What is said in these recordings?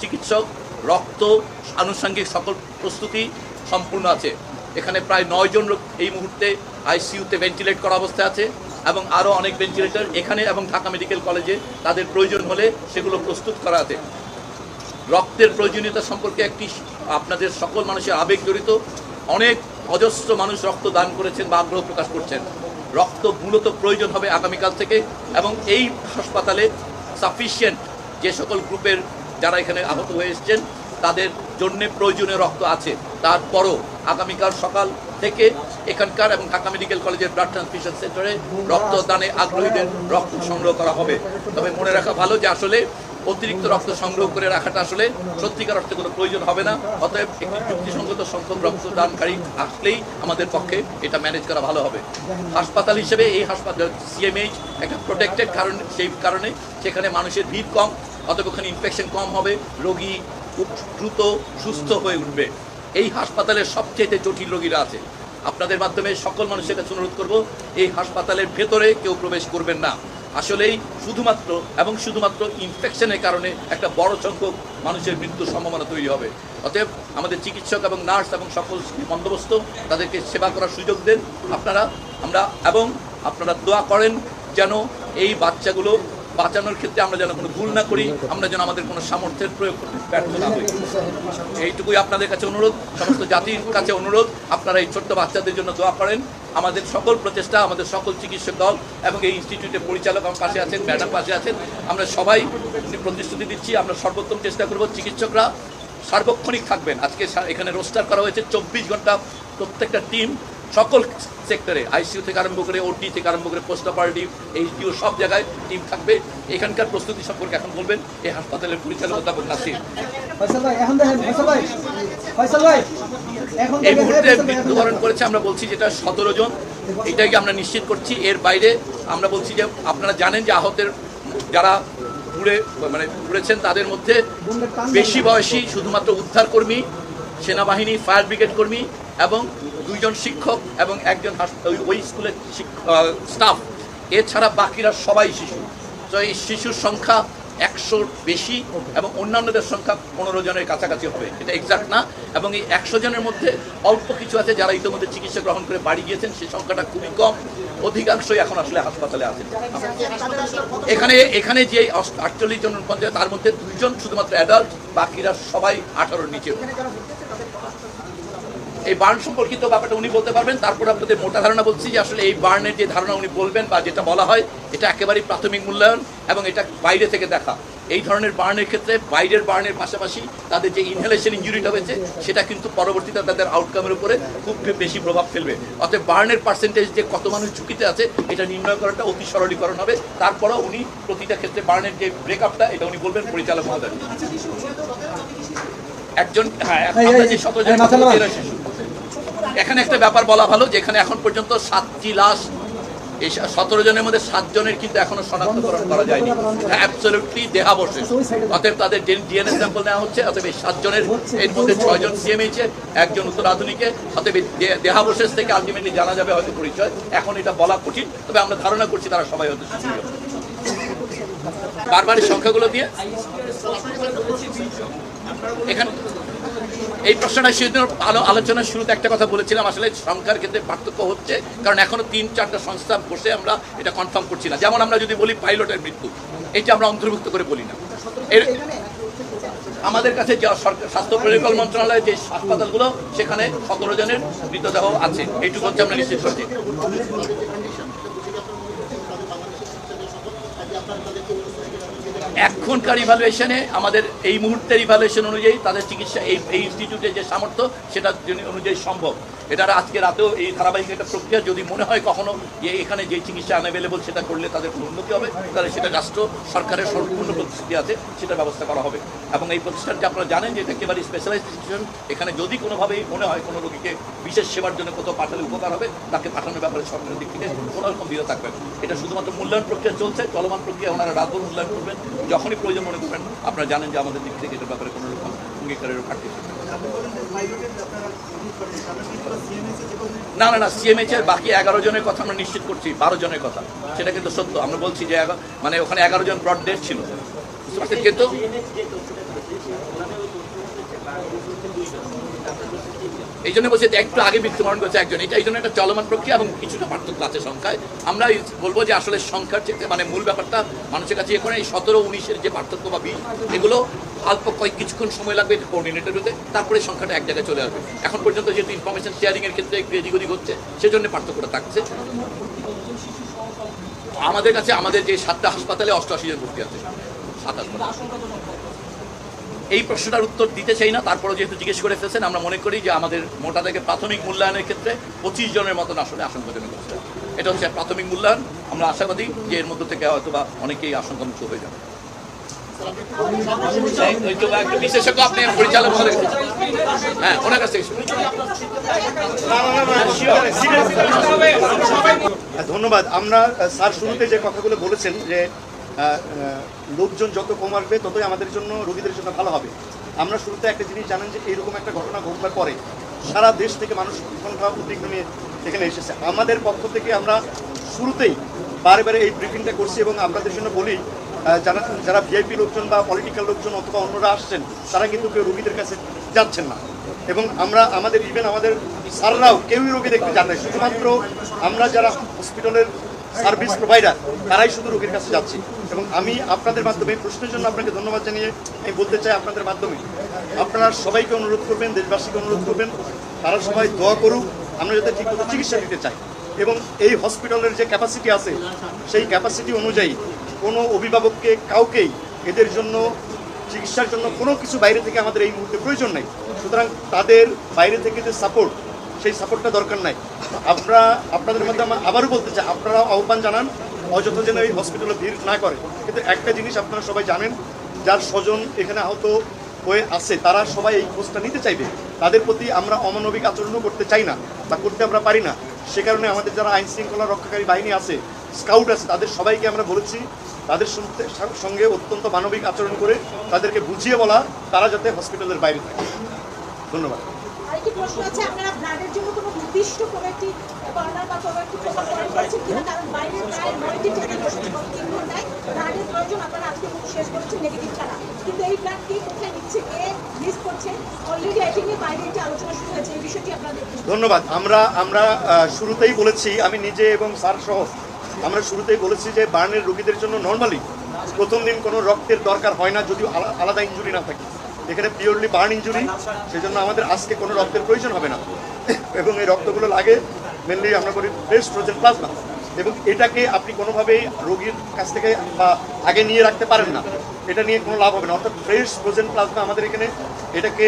চিকিৎসক, রক্ত, আনুষঙ্গিক সকল প্রস্তুতি সম্পূর্ণ আছে। এখানে প্রায় নয় জন লোক এই মুহূর্তে আইসিইউতে ভেন্টিলেট করা অবস্থায় আছে এবং আরও অনেক ভেন্টিলেটর এখানে এবং ঢাকা মেডিকেল কলেজে তাদের প্রয়োজন হলে সেগুলো প্রস্তুত করা আছে। রক্তের প্রয়োজনীয়তা সম্পর্কে একটি আপনাদের সকল মানুষের আবেগ জড়িত। অনেক অজস্র মানুষ রক্ত দান করেছেন বা আগ্রহ প্রকাশ করছেন। রক্ত মূলত প্রয়োজন হবে আগামীকাল থেকে এবং এই হাসপাতালে সাফিসিয়েন্ট যে সকল গ্রুপের যারা এখানে আহত হয়ে এসেছেন, তাদের জন্যে প্রয়োজনীয় রক্ত আছে। তারপরও আগামীকাল সকাল থেকে এখানকার এবং ঢাকা মেডিকেল কলেজের ব্লাড ট্রান্সফিউশন সেন্টারে রক্তদানে আগ্রহীদের রক্ত সংগ্রহ করা হবে। তবে মনে রাখা ভালো যে আসলে অতিরিক্ত রক্ত সংগ্রহ করে রাখাটা আসলে সত্যিকার অর্থে কোনো প্রয়োজন হবে না। অতএব একটি যুক্তিসঙ্গত সংখ্যক রক্তদানকারী আসলেই আমাদের পক্ষে এটা ম্যানেজ করা ভালো হবে। হাসপাতাল হিসেবে এই হাসপাতাল সিএমএইচ একটা প্রোটেক্টেড কারণ, সেই কারণে সেখানে মানুষের ভিড় কম। ওখানে ইনফেকশন কম হবে, রোগী খুব দ্রুত সুস্থ হয়ে উঠবে। এই হাসপাতালের সবচেয়ে জটিল রোগীরা আছে। আপনাদের মাধ্যমে সকল মানুষের কাছে অনুরোধ করব, এই হাসপাতালের ভেতরে কেউ প্রবেশ করবেন না। আসলেই শুধুমাত্র এবং শুধুমাত্র ইনফেকশনের কারণে একটা বড় সংখ্যক মানুষের মৃত্যুর সম্ভাবনা তৈরি হবে। অতএব আমাদের চিকিৎসক এবং নার্স এবং সকল বন্দোবস্ত তাদেরকে সেবা করার সুযোগ দেন। আপনারা, আমরা এবং আপনারা দোয়া করেন যেন এই বাচ্চাগুলো বাঁচানোর ক্ষেত্রে আমরা যেন কোনো ভুল না করি, আমরা যেন আমাদের কোনো সামর্থ্যের প্রয়োগ করতে ব্যর্থ না হই। এইটুকুই আপনাদের কাছে অনুরোধ, সমস্ত জাতির কাছে অনুরোধ। আপনারা এই ছোট্ট বাচ্চাদের জন্য দোয়া করেন। আমাদের সকল প্রচেষ্টা, আমাদের সকল চিকিৎসক দল এবং এই ইনস্টিটিউটের পরিচালক আমার পাশে আছেন ম্যাডাম পাশে আছেন। আমরা সবাই প্রতিশ্রুতি দিচ্ছি, আমরা সর্বোত্তম চেষ্টা করব চিকিৎসকরা সার্বক্ষণিক থাকবেন। আজকে এখানে রোস্টার করা হয়েছে চব্বিশ ঘণ্টা প্রত্যেকটা টিম সকল সেক্টরে আইসিইউ থেকে আরম্ভ করে ওটি থেকে আরম্ভ করে পোস্ট অপারেটিভ এইচডিও সব জায়গায় টিম থাকবে। এখানকার প্রস্তুতি সম্পর্কে এখন বলবেন এই হাসপাতালের পরিচালক অধ্যাপক নাসির এই মুহূর্তে মৃত্যুবরণ করেছে আমরা বলছি যেটা সতেরো জন এটাকে আমরা নিশ্চিত করছি? এর বাইরে আমরা বলছি যে আপনারা জানেন যে আহতের যারা পুড়ে মানে পুড়েছেন তাদের মধ্যে বেশি বয়সী শুধুমাত্র উদ্ধারকর্মী সেনাবাহিনী ফায়ার ব্রিগেড কর্মী এবং দুইজন শিক্ষক এবং একজন ওই- স্কুলের স্টাফ এছাড়া বাকিরা সবাই শিশু। তো এই শিশুর সংখ্যা একশোর বেশি এবং অন্যান্যদের সংখ্যা পনেরো জনের কাছাকাছি হবে। এটা এক্সাক্ট না। এবং এই একশো জনের মধ্যে অল্প কিছু আছে যারা ইতিমধ্যে চিকিৎসা গ্রহণ করে বাড়ি গিয়েছেন। সেই সংখ্যাটা খুবই কম। অধিকাংশই এখন আসলে হাসপাতালে আছেন। এখানে এখানে যে আটচল্লিশ জন পঞ্চায়েত, তার মধ্যে দুইজন শুধুমাত্র অ্যাডাল্ট বাকিরা সবাই আঠারোর নিচে। এই বার্ন সম্পর্কিত ব্যাপারটা উনি বলতে পারবেন। তারপর আপনাদের মোটা ধারণা বলছি যে আসলে এই বার্নের যে ধারণা উনি বলবেন বা যেটা বলা হয় এটা একেবারেই প্রাথমিক মূল্যায়ন এবং এটা বাইরে থেকে দেখা। এই ধরনের বার্নের ক্ষেত্রে বাইরের বার্নের পাশাপাশি তাদের যে ইনহেলেশন ইঞ্জুরিটা হয়েছে সেটা কিন্তু পরবর্তীতে তাদের আউটকামের উপরে খুব বেশি প্রভাব ফেলবে। অতএব বার্নের পার্সেন্টেজ যে কত মানুষ ঝুঁকিতে আছে এটা নির্ণয় করাটা অতি সরলীকরণ হবে। তারপরেও উনি প্রতিটা ক্ষেত্রে বার্নের যে ব্রেকআপটা এটা উনি বলবেন পরিচালক মহোদয়। একজন হ্যাঁ এই, যে এই, শত এই, জন মাথার মার। শিশু। এখানে একটা ব্যাপার বলা ভালো, যেখানে এখন পর্যন্ত সাতটি লাশ, এই সতেরো জনের মধ্যে সাতজনের কিন্তু এখনও শনাক্তকরণ করা যায়নি। অ্যাবসলিউটলি দেহাবশেষ। অতএব তাদের ডিএনএ স্যাম্পল নেওয়া হচ্ছে, অতএব এই সাতজনের এর মধ্যে ছয়জন সিএমএইচে একজন উত্তর আধুনিকে, অতএব দেহাবশেষ থেকে আলটিমেটলি জানা যাবে হয়তো পরিচয়। এখন এটা বলা কঠিন, তবে আমরা ধারণা করছি তারা সবাই হয়তো সুস্থ বারবার সংখ্যাগুলো দিয়ে। এখানে এই প্রশ্নটা সেদিন আলো আলোচনার শুরুতে একটা কথা বলেছিলাম, আসলে সংখ্যার ক্ষেত্রে পার্থক্য হচ্ছে, কারণ এখনও তিন চারটা সংস্থা বসে আমরা এটা কনফার্ম করছি না। যেমন আমরা যদি বলি পাইলটের মৃত্যু, এটা আমরা অন্তর্ভুক্ত করে বলি না। আমাদের কাছে যে সরকার স্বাস্থ্য পরিকল্পনা মন্ত্রণালয়ের যে হাসপাতালগুলো, সেখানে সতেরো জনের মৃতদেহ আছে। এইটুকু হচ্ছে আমরা নিশ্চিত করছি। এখনকার ইভ্যালুয়েশনে আমাদের এই মুহূর্তের ইভালুয়েশন অনুযায়ী তাদের চিকিৎসা, এই এই ইনস্টিটিউটের যে সামর্থ্য, সেটা অনুযায়ী সম্ভব। এটা আজকে রাতেও এই ধারাবাহিক একটা প্রক্রিয়া, যদি মনে হয় কখনো যে এখানে যে চিকিৎসা আনঅ্যাভেলেবল সেটা করলে তাদের কোনো উন্নতি হবে, তাহলে সেটা রাষ্ট্র, সরকারের সম্পূর্ণ প্রতিশ্রুতি আছে সেটা ব্যবস্থা করা হবে। এবং এই প্রতিষ্ঠানটি আপনারা জানেন যে এটা একেবারে স্পেশালাইজ ইনস্টিটিউশন এখানে যদি কোনোভাবেই মনে হয় কোনো রোগীকে বিশেষ সেবার জন্য কোথাও পাঠালে উপকার হবে, তাকে পাঠানোর ব্যাপারে সরকারের দিক থেকে কোনো রকম বিরত থাকবে এটা শুধুমাত্র মূল্যায়ন প্রক্রিয়া চলছে, চলমান প্রক্রিয়া ওনারা রাতভর মূল্যায়ন করবেন, যখনই প্রয়োজন মনে করবেন, আপনারা জানেন যে আমাদের দিক থেকে এটার ব্যাপারে কোনো রকম অঙ্গীকারের ঘাটতি না। না না না সিএমএইচ এর বাকি এগারো জনের কথা আমরা নিশ্চিত করছি বারো জনের কথা। সেটা কিন্তু সত্য। আমরা বলছি যে মানে ওখানে এগারো জন ব্রড ডেট ছিল। বুঝতে পারছেন? কিন্তু এই জন্য বলছে একটু আগে মৃত্যুবরণ করেছে একজন। এটা এই জন্য একটা চলমান প্রক্রিয়া এবং কিছুটা পার্থক্য আছে সংখ্যায়। আমরা বলব যে আসলে সংখ্যার চেয়ে মানে মূল ব্যাপারটা মানুষের কাছে ইয়ে করে, এই সতেরো উনিশের যে পার্থক্য বা বিশ এগুলো অল্প কয়েক কিছুক্ষণ সময় লাগবে এটা কোঅর্ডিনেটের হতে। তারপরে সংখ্যাটা এক জায়গায় চলে আসবে। এখন পর্যন্ত যেহেতু ইনফরমেশন শেয়ারিং এর ক্ষেত্রে একটু এদিক ওদিক হচ্ছে, সেজন্য পার্থক্যটা থাকছে। আমাদের কাছে আমাদের যে সাতটা হাসপাতালে অষ্টআশি জন ভর্তি আছে। সাত হাসপাতাল। এই প্রশ্নটার উত্তর দিতে চাই না তারপরে যেহেতু জিজ্ঞেস করে ফেলছেন, আমরা মনে করি যে আমাদের মোটা থেকে প্রাথমিক মূল্যায়নের ক্ষেত্রে পঁচিশ জনের মতন আসলে আশঙ্কাজনক অবস্থা এটা হচ্ছে প্রাথমিক মূল্যায়ন। আমরা আশাবাদী যে এর মধ্যে থেকে হয়তো বা অনেকেই আশঙ্কামুক্ত হয়ে যাবে। হ্যাঁ ধন্যবাদ। আমরা স্যার শুরুতে যে কথাগুলো বলেছেন যে লোকজন যত কম আসবে ততই আমাদের জন্য রোগীদের জন্য ভালো হবে। আমরা শুরুতে একটা জিনিস জানেন যে এইরকম একটা ঘটনা ঘটবার পরে সারা দেশ থেকে মানুষ উৎকণ্ঠা, উদ্বিগ্ন নিয়ে এখানে এসেছে। আমাদের পক্ষ থেকে আমরা শুরুতেই বারে বারে এই ব্রিফিংটা করছি এবং আপনাদের জন্য বলি যারা যারা ভিআইপি লোকজন বা পলিটিক্যাল লোকজন অথবা অন্যরা আসছেন, তারা কিন্তু কেউ রোগীদের কাছে যাচ্ছেন না। এবং আমরা, আমাদের ইভেন আমাদের স্যাররাও কেউই রোগী দেখতে যান না শুধুমাত্র আমরা যারা হসপিটালের সার্ভিস প্রোভাইডার, তারাই শুধু রোগীর কাছে যাচ্ছি। এবং আমি আপনাদের মাধ্যমে প্রশ্নের জন্য আপনাকে ধন্যবাদ জানিয়ে আমি বলতে চাই আপনাদের মাধ্যমে। আপনারা সবাইকে অনুরোধ করবেন, দেশবাসীকে অনুরোধ করবেন, তারা সবাই দোয়া করুক, আমরা যাতে ঠিকমতো চিকিৎসা দিতে চাই। এবং এই হসপিটালের যে ক্যাপাসিটি আছে, সেই ক্যাপাসিটি অনুযায়ী কোনো অভিভাবককে কাউকেই এদের জন্য, চিকিৎসার জন্য কোনো কিছু বাইরে থেকে আমাদের এই মুহূর্তে প্রয়োজন নেই। সুতরাং তাদের বাইরে থেকে যে সাপোর্ট সেই সাপোর্টটা দরকার নাই। আমরা আপনাদের মধ্যে আমার আবারও বলতে চাই আপনারা আহ্বান জানান, অযথা যেন এই হসপিটালে ভিড় না করে। কিন্তু একটা জিনিস আপনারা সবাই জানেন, যার স্বজন এখানে আহত হয়ে আছে, তারা সবাই এই খোঁজটা নিতে চাইবে। তাদের প্রতি আমরা অমানবিক আচরণও করতে চাই না বা করতে আমরা পারি না। সে কারণে আমাদের যারা আইন শৃঙ্খলা রক্ষাকারী বাহিনী আছে স্কাউট আছে, তাদের সবাইকে আমরা বলেছি, তাদের সঙ্গে অত্যন্ত মানবিক আচরণ করে তাদেরকে বুঝিয়ে বলা, তারা যাতে হসপিটালের বাইরে থাকে। ধন্যবাদ। প্রশ্ন আছে, আপনারা ব্লাডের জন্য কোনো নির্দিষ্ট কোনো একটি কর্নার বা কোনো একটি কিনা? কারণ বাইরে প্রায় নয়টি তিন ঘন্টায় ব্লাডের প্রয়োজন, আপনারা আজকে খুব শেষ নেগেটিভ কিন্তু এই কোথায় নিচ্ছে, কে মিস করছে? অলরেডি আই থিঙ্ক বাইরে একটি আলোচনা শুরু হয়েছে, এই বিষয়টি আপনাদের ধন্যবাদ। আমরা আমরা শুরুতেই বলেছি, আমি নিজে এবং স্যার সহ, আমরা শুরুতেই বলেছি যে বার্নের রোগীদের জন্য নর্মালি প্রথম দিন কোনো রক্তের দরকার হয় না, যদিও আলা- আলাদা ইঞ্জুরি না থাকে। এখানে পিওরলি বার্ন ইঞ্জুরি সেজন্য আমাদের আজকে কোনো রক্তের প্রয়োজন হবে না। এবং এই রক্তগুলো লাগে মেনলি আমরা করি ফ্রেশ ফ্রোজেন প্লাজমা এবং এটাকে আপনি কোনোভাবেই রোগীর কাছ থেকে বা আগে নিয়ে রাখতে পারেন না। এটা নিয়ে কোনো লাভ হবে না। অর্থাৎ ফ্রেশ ফ্রোজেন প্লাজমা আমাদের এখানে এটাকে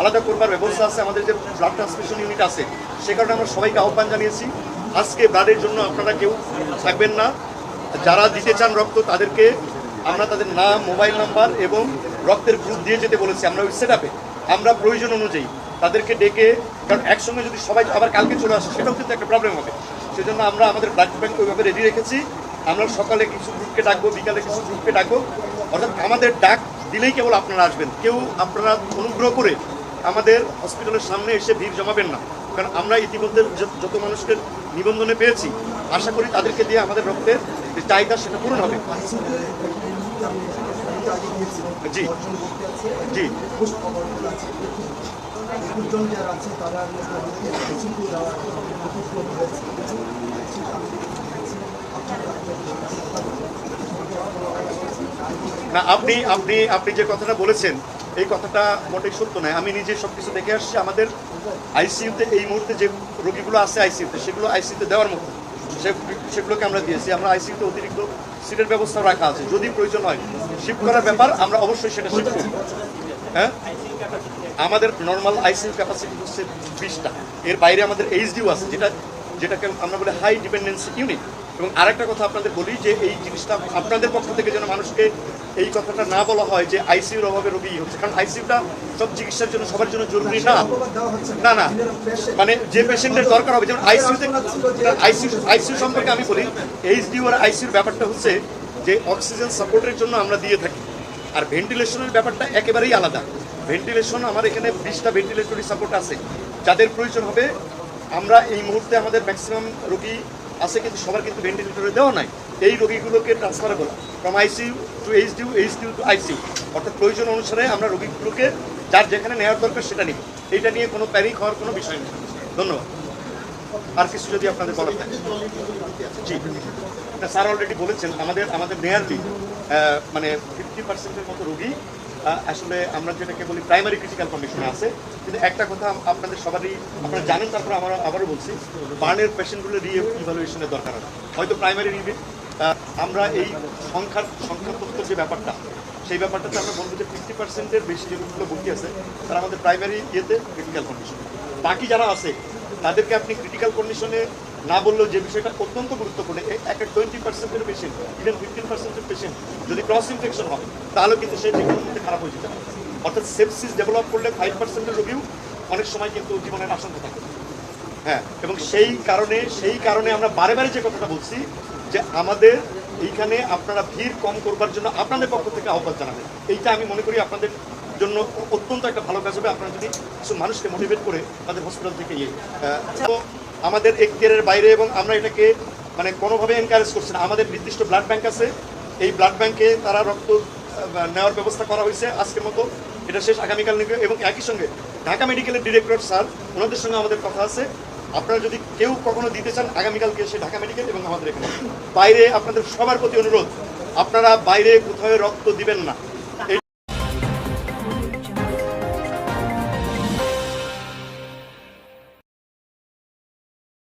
আলাদা করবার ব্যবস্থা আছে। আমাদের যে ব্লাড ট্রান্সমিশন ইউনিট আছে, সে কারণে আমরা সবাইকে আহ্বান জানিয়েছি। আজকে ব্লাডের জন্য আপনারা কেউ থাকবেন না। যারা দিতে চান রক্ত, তাদেরকে আমরা তাদের নাম মোবাইল নাম্বার এবং রক্তের গ্রুপ দিয়ে যেতে বলেছি, আমরা ওই সেট আমরা প্রয়োজন অনুযায়ী তাদেরকে ডেকে, কারণ একসঙ্গে যদি সবাই আবার কালকে চলে আসে, সেটাও কিন্তু একটা প্রবলেম হবে। সেজন্য আমরা, আমাদের ব্লাড ব্যাংক ওইভাবে রেডি রেখেছি। আমরা সকালে কিছু গ্রুপকে ডাকবো, বিকালে কিছু গ্রুপকে ডাকবো। অর্থাৎ আমাদের ডাক দিলেই কেবল আপনারা আসবেন। কেউ আপনারা অনুগ্রহ করে আমাদের হসপিটালের সামনে এসে ভিড় জমাবেন না। কারণ আমরা ইতিমধ্যে যত- মানুষকে নিবন্ধনে পেয়েছি, আশা করি তাদেরকে দিয়ে আমাদের রক্তের যে চাহিদা সেটা পূরণ হবে। জি জি। না, আপনি আপনি আপনি যে কথাটা বলেছেন, এই কথাটা মোটেই সত্য নয়। আমি নিজে সব কিছু দেখে আসছি, আমাদের আইসিইউতে এই মুহূর্তে যে রোগীগুলো আছে আইসিইউতে সেগুলো আইসিইউতে দেওয়ার মতো। সেগুলোকে আমরা দিয়েছি, আমরা আইসিউতে অতিরিক্ত সিটের ব্যবস্থা রাখা আছে, যদি প্রয়োজন হয়। শিফট করার ব্যাপার, আমরা অবশ্যই সেটা শিফট করব। হ্যাঁ? আমাদের নর্মাল আইসিউ ক্যাপাসিটি হচ্ছে বিশটা। এর বাইরে আমাদের এইচডিও আছে, যেটা, যেটাকে আমরা বলি হাই ডিপেন্ডেন্সি ইউনিট এবং আরেকটা কথা আপনাদের বলি যে এই জিনিসটা আপনাদের পক্ষ থেকে যেন মানুষকে এই কথাটা না বলা হয় যে আইসিইউর অভাবে রোগী হচ্ছে। কারণ আইসিইউটা সব চিকিৎসার জন্য, সবার জন্য জরুরি না। না না। মানে যে পেশেন্টের দরকার হবে, যেমন আইসিউতে আইসিউ আইসিইউ সম্পর্কে আমি বলি, এইচডিও আর আইসিইউর ব্যাপারটা হচ্ছে যে অক্সিজেন সাপোর্টের জন্য আমরা দিয়ে থাকি। আর ভেন্টিলেশনের ব্যাপারটা একেবারেই আলাদা। ভেন্টিলেশন, আমার এখানে বিশটা ভেন্টিলেটরি সাপোর্ট আছে। যাদের প্রয়োজন হবে, আমরা এই মুহূর্তে আমাদের ম্যাক্সিমাম রোগী আছে কিন্তু সবার কিন্তু ভেন্টিলেটরে দেওয়া নাই। এই রোগীগুলোকে transferable from ICU to HDU HDU to ICU অর্থাৎ প্রয়োজন অনুসারে আমরা রোগীগুলোকে যার যেখানে নেওয়ার দরকার সেটা নিব। এটা নিয়ে কোনো প্যারিক হওয়ার কোনো বিষয় নেই। ধন্যবাদ। আর কিছু যদি আপনাদের বলার থাকে? জি। স্যার অলরেডি বলেছেন, আমাদের আমাদের নেয়ারলি মানে ফিফটি পার্সেন্টের মতো রোগী আসলে আমরা যেটাকে বলি প্রাইমারি ক্রিটিক্যাল কন্ডিশনে আছে। কিন্তু একটা কথা আপনাদের সবারই আপনারা জানেন, তারপর আমরা আবারও বলছি, বার্নের পেশেন্টগুলো রি ইভ্যালুয়েশনের দরকার হয়তো প্রাইমারি রিভে আমরা এই সংখ্যার সংখ্যা তথ্যের যে ব্যাপারটা, সেই ব্যাপারটাতে আমরা বলব যে ফিফটি পার্সেন্টের বেশি যে রোগীগুলো ভর্তি আছে, তারা আমাদের প্রাইমারি ইয়েতে ক্রিটিক্যাল কন্ডিশন বাকি যারা আছে, তাদেরকে আপনি ক্রিটিক্যাল কন্ডিশনে না বললেও যে বিষয়টা অত্যন্ত গুরুত্বপূর্ণ একটা টোয়েন্টি পার্সেন্টের পেশেন্ট ইভেন ফিফটিন পার্সেন্টের পেশেন্ট যদি ক্রস ইনফেকশন হয় তাহলে কিন্তু সে কোনো খারাপ হয়ে যেতে পারে। অর্থাৎ সেপসিস ডেভেলপ করলে ফাইভ পার্সেন্টের রোগীও অনেক সময় কিন্তু জীবনের আশঙ্কা থাকে। হ্যাঁ এবং সেই কারণে সেই কারণে আমরা বারে বারে যে কথাটা বলছি, যে আমাদের এইখানে আপনারা ভিড় কম করবার জন্য আপনাদের পক্ষ থেকে আহ্বান জানাবেন। এইটা আমি মনে করি আপনাদের জন্য অত্যন্ত একটা ভালো কাজ হবে। আপনারা যদি কিছু মানুষকে মোটিভেট করে তাদের হসপিটাল থেকে ইয়ে আমাদের এখতিয়ারের বাইরে এবং আমরা এটাকে মানে কোনোভাবে এনকারেজ করছি না। আমাদের নির্দিষ্ট ব্লাড ব্যাংক আছে। এই ব্লাড ব্যাংকে তারা রক্ত নেওয়ার ব্যবস্থা করা হয়েছে আজকের মতো। এটা শেষ আগামীকাল নিবে এবং একই সঙ্গে ঢাকা মেডিকেলের ডিরেক্টর স্যার ওনাদের সঙ্গে আমাদের কথা আছে। আপনারা যদি কেউ কখনো দিতে চান, আগামীকালকে এসে ঢাকা মেডিকেল এবং আমাদের এখানে। বাইরে আপনাদের সবার প্রতি অনুরোধ, আপনারা বাইরে কোথাও রক্ত দিবেন না।